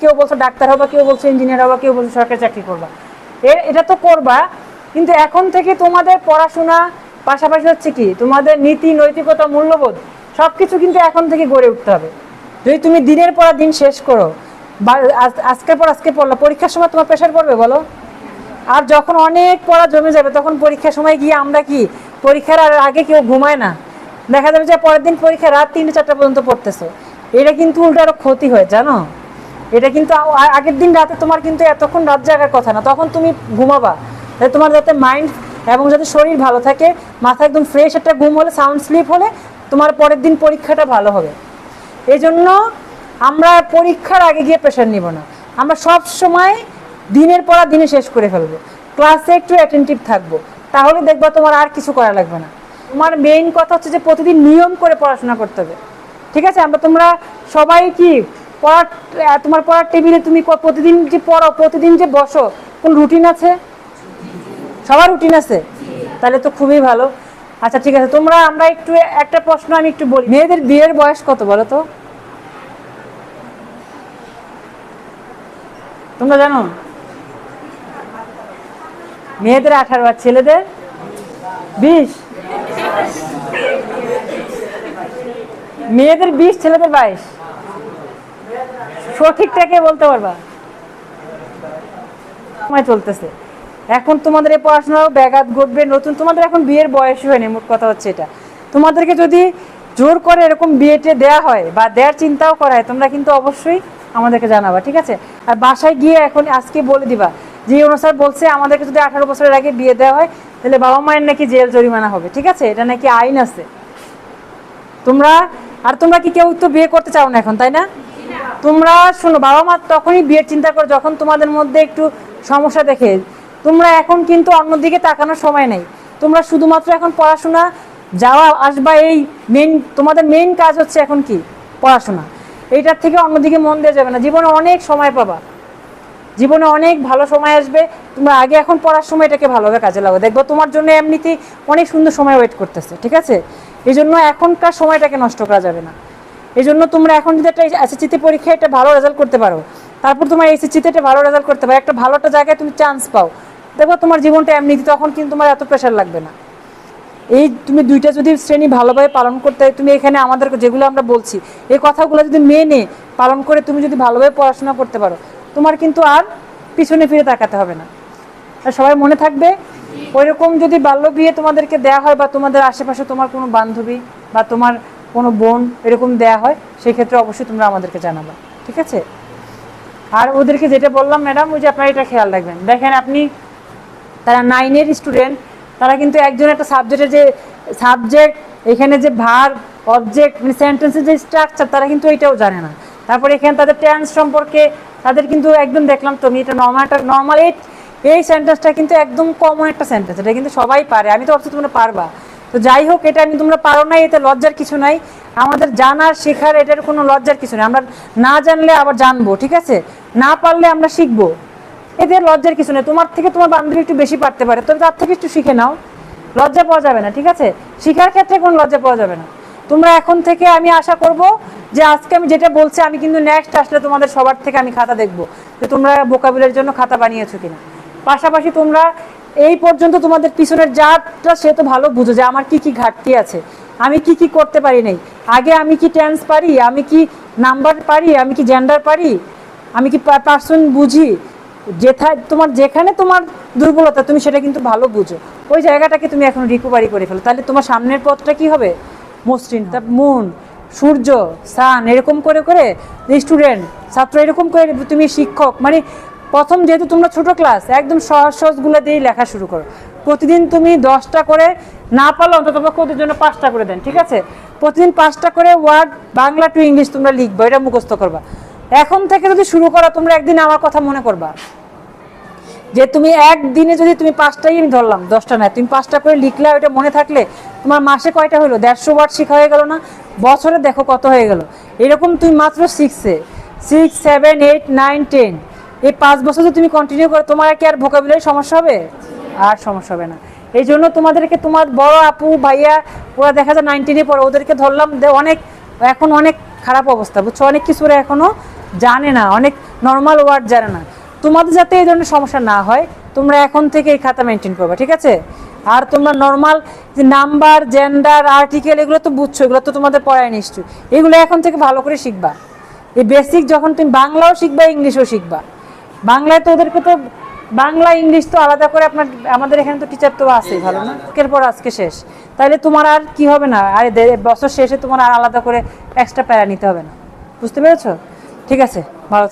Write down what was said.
কেউ বলছো ডাক্তার হবা, কেউ বলছো ইঞ্জিনিয়ার হবা, কেউ বলছে সরকারি চাকরি করবা। এটা তো করবা, কিন্তু এখন থেকে তোমাদের পড়াশোনা পাশাপাশি হচ্ছে কি, তোমাদের নীতি, নৈতিকতা, মূল্যবোধ, সবকিছু কিন্তু এখন থেকে গড়ে উঠতে হবে। যদি তুমি দিনের পর দিন শেষ করো আজকের পর আজকে পড়ল, পরীক্ষার সময় তোমার প্রেশার পড়বে বলো? আর যখন অনেক পড়া জমে যাবে, তখন পরীক্ষার সময় গিয়ে আমরা কি, পরীক্ষার আর আগে কেউ ঘুমায় না? দেখা যাবে যে পরের দিন পরীক্ষা রাত তিনটে চারটা পর্যন্ত পড়তেছো। এটা কিন্তু উল্টো আরও ক্ষতি হয়, জানো? এটা কিন্তু আগের দিন রাতে তোমার কিন্তু এতক্ষণ রাত জাগার কথা না, তখন তুমি ঘুমাবা। তোমার যাতে মাইন্ড এবং যাতে শরীর ভালো থাকে, মাথা একদম ফ্রেশ একটা ঘুম হলে সাউন্ড স্লিপ হলে, তোমার পরের দিন পরীক্ষাটা ভালো হবে। এই জন্য আমরা পরীক্ষার আগে গিয়ে প্রেশার নিব না। আমরা সব সময় দিনের পড়া দিনে শেষ করে ফেলব। ক্লাসে একটু অ্যাটেন্টিভ থাকব। তাহলে দেখবা তোমার আর কিছু করা লাগবে না। তোমার মেইন কথা হচ্ছে যে প্রতিদিন নিয়ম করে পড়াশোনা করতে হবে। ঠিক আছে? আমরা তোমরা সবাই কি পড়ার তোমার পড়ার টেবিলে তুমি প্রতিদিন যে পড়ো, প্রতিদিন যে বসো, কোন রুটিন আছে? সবার রুটিন আছে? তাহলে তো খুবই ভালো। আচ্ছা ঠিক আছে, তোমরা, আমরা একটু, একটা প্রশ্ন আমি একটু বলি। মেয়েদের বিয়ের বয়স কত বলো তো? তোমরা জানো? মেয়েদের আঠারো আর ছেলেদের বিশ? মেয়েদের বিশ, ছেলেদের বাইশ? সঠিকটাকে বলতে পারবা। সময় চলতেছে। এখন তোমাদের এই পড়াশোনাও ব্যাঘাত ঘটবে, নতুন তোমাদের এখন বিয়ের বয়স হয়নি, মোট কথা হচ্ছে এটা। তোমাদেরকে যদি জোর করে এরকম বিয়েটে দেয়া হয় বা দেওয়ার চিন্তাও করা হয়, তোমরা কিন্তু অবশ্যই আমাদেরকে জানাবা, ঠিক আছে? আর বাসায় গিয়ে এখন আজকে বলে দিবা যে অনুসার বলছে আমাদেরকে যদি আঠারো বছরের আগে বিয়ে দেওয়া হয়, তাহলে বাবা মায়ের নাকি জেল জরিমানা হবে, ঠিক আছে? এটা নাকি আইন আছে। তোমরা, আর তোমরা কি কেউ তো বিয়ে করতে চাও না এখন, তাই না? তোমরা শোনো, বাবা মা তখনই বিয়ের চিন্তা করো যখন তোমাদের মধ্যে একটু সমস্যা দেখে। তোমরা এখন কিন্তু অন্যদিকে তাকানোর সময় নেই। তোমরা শুধুমাত্র এখন পড়াশোনা যাওয়া, আসবা, এই মেন তোমাদের মেইন কাজ হচ্ছে এখন কি? পড়াশোনা। এইটার থেকে অন্যদিকে মন দেওয়া যাবে না। জীবনে অনেক সময় পাবা। জীবনে অনেক ভালো সময় আসবে। তোমরা আগে এখন পড়ার সময় এটাকে ভালোভাবে কাজে লাগাও। দেখব তোমার জন্য এমনিতেই অনেক সুন্দর সময় ওয়েট করতেছে, ঠিক আছে? এই জন্য এখনকার সময়টাকে নষ্ট করা যাবে না। এই জন্য তোমরা এখন যদি একটা এসএসসিতে পরীক্ষায় একটা ভালো রেজাল্ট করতে পারো, তারপর তোমার এসএসসিতে একটা ভালো রেজাল্ট করতে পারো, একটা ভালো একটা জায়গায় তুমি চান্স পাও। দেখো তোমার জীবনটা এমনিতে তখন কিন্তু তোমার এত প্রেশার লাগবে না। এই তুমি দুইটা যদি শ্রেণি ভালোভাবে পালন করতে, তুমি এখানে আমাদের যেগুলো আমরা বলছি, এই কথাগুলো যদি মেনে পালন করে তুমি যদি ভালোভাবে পড়াশোনা করতে পারো, তোমার কিন্তু আর পিছনে ফিরে তাকাতে হবে না। আর সবাই মনে থাকবে, ওইরকম যদি বাল্য বিয়ে তোমাদেরকে দেয়া হয় বা তোমাদের আশেপাশে তোমার কোনো বান্ধবী বা তোমার কোনো বোন এরকম দেয়া হয়, সেই ক্ষেত্রে অবশ্যই তোমরা আমাদেরকে জানাবা, ঠিক আছে? আর ওদেরকে যেটা বললাম, ম্যাডাম, ওই যে আপনারা এটা খেয়াল রাখবেন। দেখেন আপনি, তারা নাইনের স্টুডেন্ট তারা কিন্তু একজন একটা সাবজেক্টের যে সাবজেক্ট এখানে যে ভার অবজেক্ট মানে সেন্টেন্সের যে স্ট্রাকচার তারা কিন্তু এটাও জানে না। তারপরে এখানে তাদের টেন্স সম্পর্কে, তাদের কিন্তু একদম দেখলাম তুমি এটা নর্মাল একটা নর্মাল এই সেন্টেন্সটা কিন্তু একদম কমন একটা সেন্টেন্স এটা কিন্তু সবাই পারে। আমি তো ভাবছি তোমরা পারবা। তো যাই হোক, এটা আমি তোমরা পারো না এতে লজ্জার কিছু নাই। আমাদের জানার, শেখার, এটার কোনো লজ্জার কিছু নেই। আমরা না জানলে আবার জানব, ঠিক আছে? না পারলে আমরা শিখব। এতে লজ্জার কিছু নেই। তোমার থেকে তোমার বান্ধবী একটু বেশি পারতে পারে, তবে তার থেকে একটু শিখে নাও। লজ্জা পাওয়া যাবে না, ঠিক আছে? শিখার ক্ষেত্রে কোনো লজ্জা পাওয়া যাবে না। তোমরা এখন থেকে আমি আশা করব যে আজকে আমি যেটা বলছি, আমি কিন্তু নেক্সট আসলে তোমাদের সবার থেকে আমি খাতা দেখব। যে তোমরা বোকাবিলের জন্য খাতা বানিয়েছো কিনা। পাশাপাশি তোমরা এই পর্যন্ত তোমাদের পিছনের জাতটা সে তো ভালো বুঝো যে আমার কি কি ঘাটতি আছে। আমি কি কি করতে পারি নাই। আগে আমি কি টেন্স পারি? আমি কি নাম্বার পারি? আমি কি জেন্ডার পারি? আমি কি পার্সন বুঝি? যেথায় তোমার যেখানে তোমার দুর্বলতা, তুমি সেটা কিন্তু ভালো বুঝো। ওই জায়গাটাকে তুমি এখন রিকভারি করে ফেলো। তাহলে তোমার সামনের পথটা কি হবে? মসৃণ। তা মুন সূর্য সান এরকম করে করে স্টুডেন্ট ছাত্র এরকম করে তুমি শিক্ষক মানে প্রথম যেহেতু তোমরা ছোট ক্লাস একদম সহজ সহজগুলো দিয়েই লেখা শুরু করো। প্রতিদিন তুমি দশটা করে না পারলে অন্তত ওদের জন্য পাঁচটা করে দেন, ঠিক আছে? প্রতিদিন পাঁচটা করে ওয়ার্ড বাংলা টু ইংলিশ তোমরা লিখব, এটা মুখস্থ করবা। এখন থেকে যদি শুরু করো, তোমরা একদিন আমার কথা মনে করবা। যে তুমি একদিনে যদি তুমি পাঁচটাই আমি ধরলাম, দশটা নয়, তুমি পাঁচটা করে লিখলে ওইটা মনে থাকলে তোমার মাসে কয়টা হলো? দেড়শো ওয়ার্ড শেখা হয়ে গেল না? বছরে দেখো কত হয়ে গেল। এরকম তুমি মাত্র সিক্সে six seven eight nine ten এই পাঁচ বছর যদি তুমি কন্টিনিউ করো, তোমার কি আর ভোকাবুলারি সমস্যা হবে? আর সমস্যা হবে না। এই জন্য তোমাদেরকে, তোমার বড় আপু, ভাইয়া, ওরা দেখা যায় নাইনটিনে পড়ে, ওদেরকে ধরলাম অনেক, এখন অনেক খারাপ অবস্থা, বুঝছ? অনেক কিছু ওরা এখনও জানে না, অনেক নর্মাল ওয়ার্ড জানে না। তোমাদের যাতে এই ধরনের সমস্যা না হয়, তোমরা এখন থেকে এই খাতা মেনটেন করবে, ঠিক আছে? আর তোমরা নর্মাল যে নাম্বার জেন্ডার আর্টিকেল এগুলো তো বুঝছ, এগুলো তো তোমাদের পড়ায় নিশ্চয় এগুলো এখন থেকে ভালো করে শিখবা। এই বেসিক যখন তুমি বাংলাও শিখবা, ইংলিশও শিখবা। বাংলায় তো ওদেরকে তো বাংলা, ইংলিশ তো আলাদা করে আপনার, আমাদের এখানে তো টিচার তো আছে ভালো না? আজকের পর আজকে শেষ। তাহলে তোমার আর কি হবে না? আর বছর শেষে তোমার আর আলাদা করে এক্সট্রা প্যারা নিতে হবে না। বুঝতে পেরেছ? ঠিক আছে, ভালো।